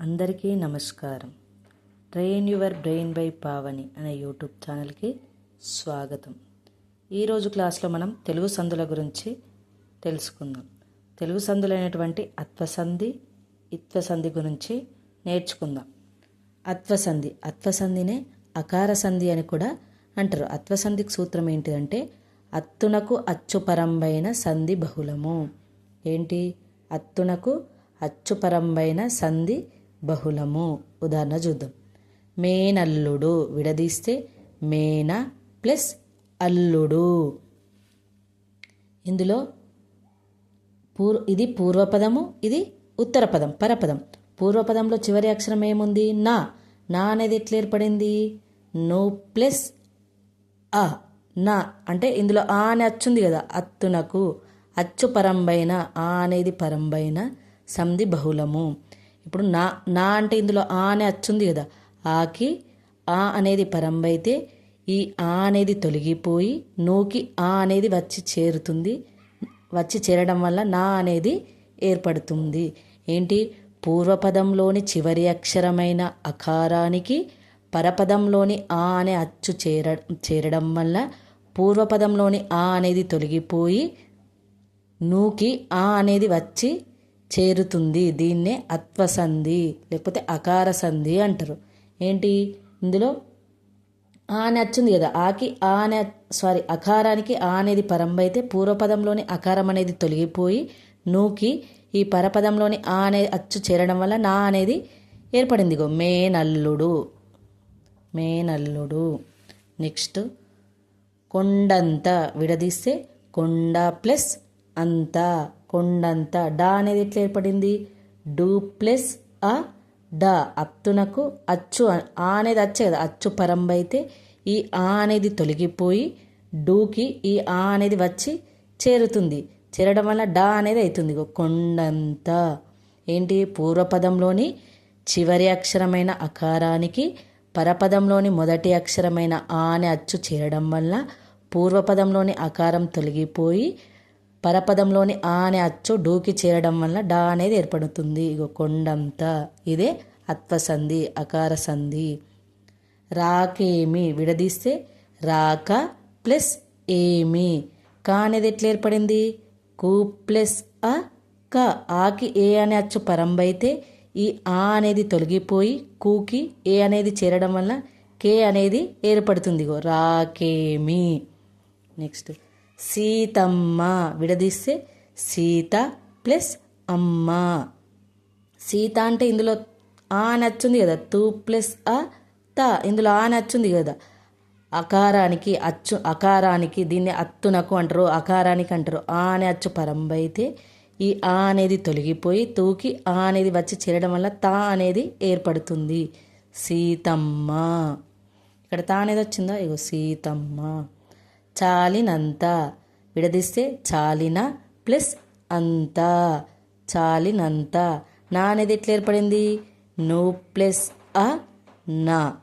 అందరికీ నమస్కారం. Train your brain by Pavani అనే యూట్యూబ్ ఛానల్కి స్వాగతం. ఈరోజు క్లాస్లో మనం తెలుగు సందుల గురించి తెలుసుకుందాం. తెలుగు సందులైనటువంటి అత్వసంధి ఇత్వసంధి గురించి నేర్చుకుందాం. అత్వసంధి అత్వసంధినే అకార సంధి అని కూడా అంటారు. అత్వసంధికి సూత్రం ఏంటిదంటే అత్తునకు అచ్చుపరంబైన సంధి బహుళము. ఏంటి? అత్తునకు అచ్చుపరంబైన సంధి బహుళము. ఉదాహరణ చూద్దాం. మేనల్లుడు విడదీస్తే మేన ప్లస్ అల్లుడు. ఇందులో పూర్ ఇది పూర్వపదము ఇది ఉత్తరపదం పరపదం. పూర్వపదంలో చివరి అక్షరం ఏముంది? నా. నా అనేది ఎట్లా ఏర్పడింది? నో ప్లస్ ఆ నా. అంటే ఇందులో ఆ అని అచ్చుంది కదా అత్తునకు. అచ్చు పరంబైన ఆ అనేది పరంబైన సంధి బహుళము. ఇప్పుడు నా నా అంటే ఇందులో ఆ అనే అచ్చుంది కదా. ఆకి ఆ అనేది పరంబైతే ఈ ఆ అనేది తొలగిపోయి నూకి ఆ అనేది వచ్చి చేరుతుంది. వచ్చి చేరడం వల్ల నా అనేది ఏర్పడుతుంది. ఏంటి? పూర్వపదంలోని చివరి అక్షరమైన అకారానికి పరపదంలోని ఆ అనే అచ్చు చేర చేరడం వల్ల పూర్వపదంలోని ఆ అనేది తొలగిపోయి నూకి ఆ అనేది వచ్చి చేరుతుంది. దీన్నే అత్వసంధి లేకపోతే అకార సంధి అంటారు. ఏంటి? ఇందులో ఆ అని వచ్చింది కదా. ఆకి ఆ అనే సారీ అకారానికి ఆ అనేది పరంభ అయితే పూర్వపదంలోని అకారం అనేది తొలగిపోయి నూకి ఈ పరపదంలోని ఆ అనే అచ్చు చేరడం వల్ల నా అనేది ఏర్పడింది ఇగో మేనల్లుడు మేనల్లుడు నెక్స్ట్ కొండంత విడదీస్తే కొండ ప్లస్ అంతా. కొండంత డా అనేది ఎట్లా ఏర్పడింది? డు ప్లస్ అ డ. అత్తునకు అచ్చు ఆ అనేది వచ్చే కదా అచ్చు పరంబ అయితే ఈ ఆ అనేది తొలగిపోయి డూకి ఈ ఆ అనేది వచ్చి చేరుతుంది. చేరడం వల్ల డా అనేది అవుతుంది కొండంత. ఏంటి? పూర్వపదంలోని చివరి అక్షరమైన అకారానికి పరపదంలోని మొదటి అక్షరమైన ఆ అనే అచ్చు చేరడం వల్ల పూర్వపదంలోని అకారం తొలగిపోయి పరపదంలోని ఆ అనే అచ్చు డూకి చేరడం వల్ల డా అనేది ఏర్పడుతుంది. ఇగో కొండంత. ఇదే అత్వసంధి అకార సంధి రాకేమి విడదీస్తే రాక ప్లస్ ఏమి. కా అనేది ఎట్లా ఏర్పడింది? కు ప్లస్ అ క. ఆకి ఏ అనే అచ్చు పరంబైతే ఈ ఆ అనేది తొలగిపోయి కూకి ఏ అనేది చేరడం వల్ల కే అనేది ఏర్పడుతుంది. ఇగో రాకేమి. నెక్స్ట్. సీతమ్మ విడదీస్తే సీత ప్లస్ అమ్మ. సీత అంటే ఇందులో ఆ నచ్చుంది కదా. తూ ప్లస్ అ త. ఇందులో ఆ నచ్చుంది కదా. అకారానికి అచ్చు అకారానికి దీన్ని అత్తునకు అంటారు అకారానికి అంటారు. ఆ అనే అచ్చు పరంబ అయితే ఈ ఆ అనేది తొలగిపోయి తూకి ఆ అనేది వచ్చి చేరడం వల్ల తా అనేది ఏర్పడుతుంది. సీతమ్మ. ఇక్కడ తా అనేది వచ్చిందా? ఇగో సీతమ్మ. చాలినంత. విడదీస్తే చాలిన ప్లస్ అంత. చాలినంత. నా అనేది ఎట్లా ఏర్పడింది? నో ప్లస్ అ నా.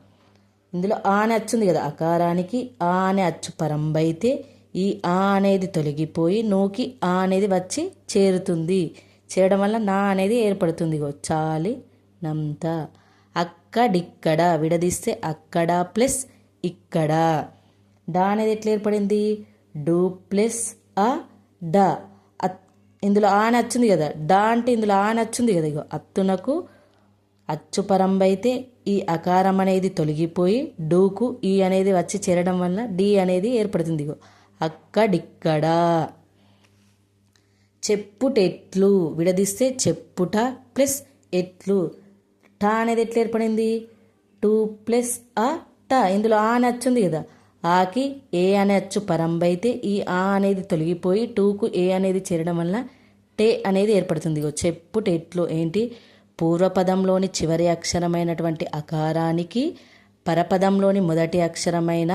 ఇందులో ఆ అని వచ్చింది కదా. అకారానికి ఆ అనే అచ్చు పరంబైతే ఈ ఆ అనేది తొలగిపోయి నోకి ఆ అనేది వచ్చి చేరుతుంది. చేరడం వల్ల నా అనేది ఏర్పడుతుంది చాలి నంత అక్కడిక్కడ. విడదీస్తే అక్కడ ప్లస్ ఇక్కడ. డ అనేది ఎట్లా ఏర్పడింది? డూ ప్లస్ అ డ. ఇందులో ఆ నచ్చింది వచ్చింది కదా. డా అంటే ఇందులో ఆ నచ్చింది వచ్చింది కదా ఇగో. అత్తునకు అచ్చు పరంబైతే ఈ అకారం అనేది తొలగిపోయి డూకు ఈ అనేది వచ్చి చేరడం వల్ల డి అనేది ఏర్పడుతుంది ఇగో. అక్కడిక్కడ. చెప్పుటెట్లు విడదీస్తే చెప్పుట ప్లస్ ఎట్లు. టా అనేది ఎట్లా ఏర్పడింది? టూ ప్లస్ ఆ టా. ఇందులో ఆ అని కదా. ఆకి ఏ అనే అచ్చు పరంబైతే ఈ ఆ అనేది తొలగిపోయి టూకు ఏ అనేది చేరడం వల్ల టే అనేది ఏర్పడుతుంది. ఇగో చెప్పుటెట్లు ఏంటి? పూర్వపదంలోని చివరి అక్షరమైనటువంటి అకారానికి పరపదంలోని మొదటి అక్షరమైన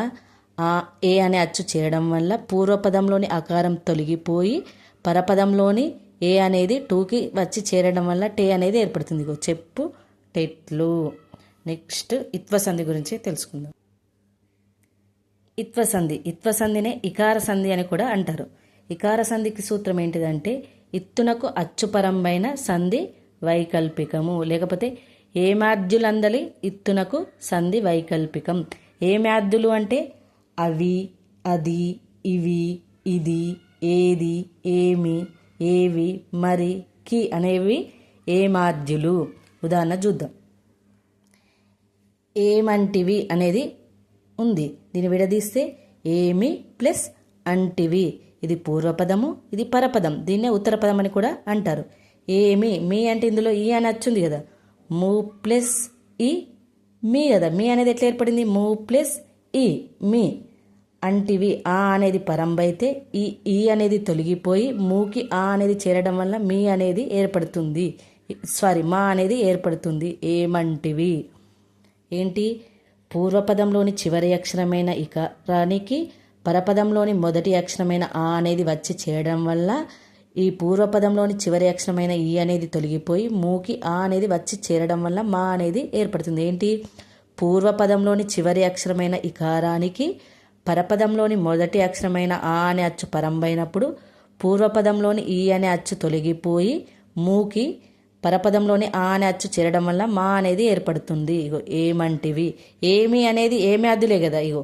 ఆ ఏ అనే అచ్చు చేరడం వల్ల పూర్వపదంలోని అకారం తొలగిపోయి పరపదంలోని ఏ అనేది టూకి వచ్చి చేరడం వల్ల టే అనేది ఏర్పడుతుంది. ఇగో చెప్పు టెట్లు. నెక్స్ట్ ఇత్వసంధి గురించి తెలుసుకుందాం. ఇత్వసంధి. ఇత్వసంధినే ఇకార సంధి అని కూడా అంటారు. ఇకార సంధికి సూత్రం ఏంటిదంటే ఇత్తునకు అచ్చుపరంబైన సంధి వైకల్పికము. లేకపోతే ఏమాద్యులందలి ఇత్తునకు సంధి వైకల్పికం. ఏమాద్యులు అంటే అవి అది ఇవి ఇది ఏది ఏమి ఏవి మరి కి అనేవి ఏమాద్యులు ఉదాహరణ చూద్దాం. ఏమంటివి అనేది ఉంది. దీన్ని విడదీస్తే ఏమి ప్లస్ అంటివి. ఇది పూర్వపదము ఇది పరపదం. దీన్నే ఉత్తరపదం అని కూడా అంటారు. ఏమి మీ అంటే ఇందులో ఈ అని వచ్చింది కదా. మూ ప్లస్ ఈ మీ కదా. మీ అనేది ఎట్లా ఏర్పడింది? మూ ప్లస్ ఈ మీ. అంటివి ఆ అనేది పరంబైతే ఈ ఈ అనేది తొలగిపోయి మూకి ఆ అనేది చేరడం వల్ల మీ అనేది ఏర్పడుతుంది. సారీ మా అనేది ఏర్పడుతుంది. ఏమంటివి? ఏంటి? పూర్వపదంలోని చివరి అక్షరమైన ఇకరానికి పరపదంలోని మొదటి అక్షరమైన ఆ అనేది వచ్చి చేయడం వల్ల ఈ పూర్వపదంలోని చివరి అక్షరమైన ఈ అనేది తొలగిపోయి మూకి ఆ అనేది వచ్చి చేరడం వల్ల మా అనేది ఏర్పడుతుంది. ఏంటి? పూర్వపదంలోని చివరి అక్షరమైన ఇకారానికి పరపదంలోని మొదటి అక్షరమైన ఆ అనే అచ్చు పరంబైనప్పుడు పూర్వపదంలోని ఈ అనే అచ్చు తొలగిపోయి మూకి పరపదంలోని ఆ అనే అచ్చు చేరడం వల్ల మా అనేది ఏర్పడుతుంది. ఇగో ఏమంటివి? ఏమి అనేది ఏమి అద్దులే కదా ఇగో.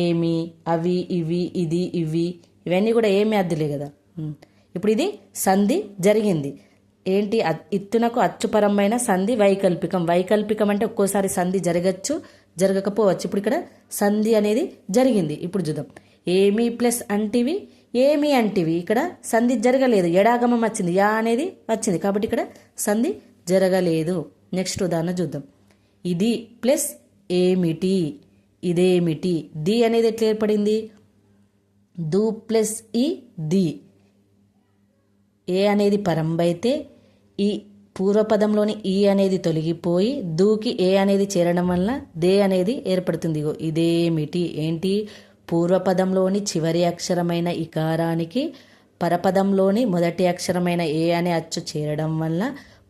ఏమి అవి ఇవి ఇది ఇవి ఇవన్నీ కూడా ఏమి అద్దులే కదా. ఇప్పుడు ఇది సంధి జరిగింది. ఏంటి? ఇత్తునకు అచ్చుపరమైన సంధి వైకల్పికం. వైకల్పికం అంటే ఒక్కోసారి సంధి జరగచ్చు జరగకపోవచ్చు. ఇప్పుడు ఇక్కడ సంధి అనేది జరిగింది. ఇప్పుడు చూద్దాం. ఏమి ప్లస్ అంటివి ఏమి అంటివి? ఇక్కడ సంధి జరగలేదు. ఎడాగమం వచ్చింది. యా అనేది వచ్చింది. కాబట్టి ఇక్కడ సంధి జరగలేదు. నెక్స్ట్ ఉదాహరణ చూద్దాం. ఇది ప్లస్ ఏమిటి? ఇదేమిటి? ది అనేది ఎట్లా ఏర్పడింది? దు ప్లస్ ఈ ది. ఏ అనేది పరంబైతే ఈ పూర్వపదంలోని ఈ అనేది తొలగిపోయి దూకి ఏ అనేది చేరడం వల్ల దే అనేది ఏర్పడుతుంది. ఇదేమిటి? ఏంటి? పూర్వపదంలోని చివరి అక్షరమైన ఇకారానికి పరపదంలోని మొదటి అక్షరమైన ఏ అనే అచ్చు చేరడం వల్ల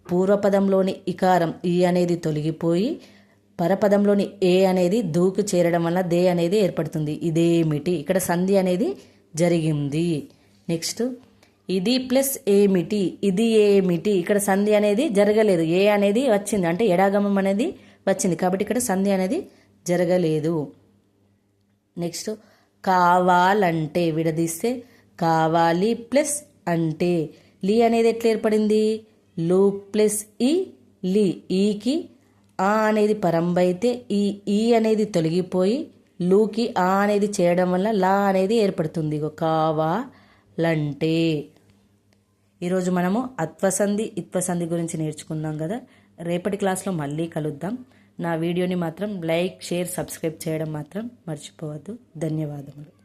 పూర్వపదంలోని ఇకారం ఈ అనేది తొలగిపోయి పరపదంలోని ఏ అనేది దూకు చేరడం వల్ల దే అనేది ఏర్పడుతుంది. ఇదేమిటి ఇక్కడ సంధి అనేది జరిగింది. నెక్స్ట్ ఇది ప్లస్ ఏమిటి ఇది ఏమిటి ఇక్కడ సంధి అనేది జరగలేదు. ఏ అనేది వచ్చింది. అంటే ఎడాగమం అనేది వచ్చింది. కాబట్టి ఇక్కడ సంధి అనేది జరగలేదు. నెక్స్ట్ కావాలంటే విడదీస్తే కావాలి ప్లస్ అంటే లీ అనేది ఎట్లా ఏర్పడింది? లు ప్లస్ ఈ లీ ఈకి ఆ అనేది పరంబైతే ఈ ఈ అనేది తొలగిపోయి లూకి ఆ అనేది చేయడం వల్ల లా అనేది ఏర్పడుతుంది. ఇగో కావాలంటే. ఈరోజు మనము అత్వసంధి ఇత్వసంధి గురించి నేర్చుకుందాం కదా. రేపటి క్లాస్లో మళ్ళీ కలుద్దాం. నా వీడియోని మాత్రం లైక్ షేర్ సబ్స్క్రైబ్ చేయడం మాత్రం మర్చిపోవద్దు. ధన్యవాదములు.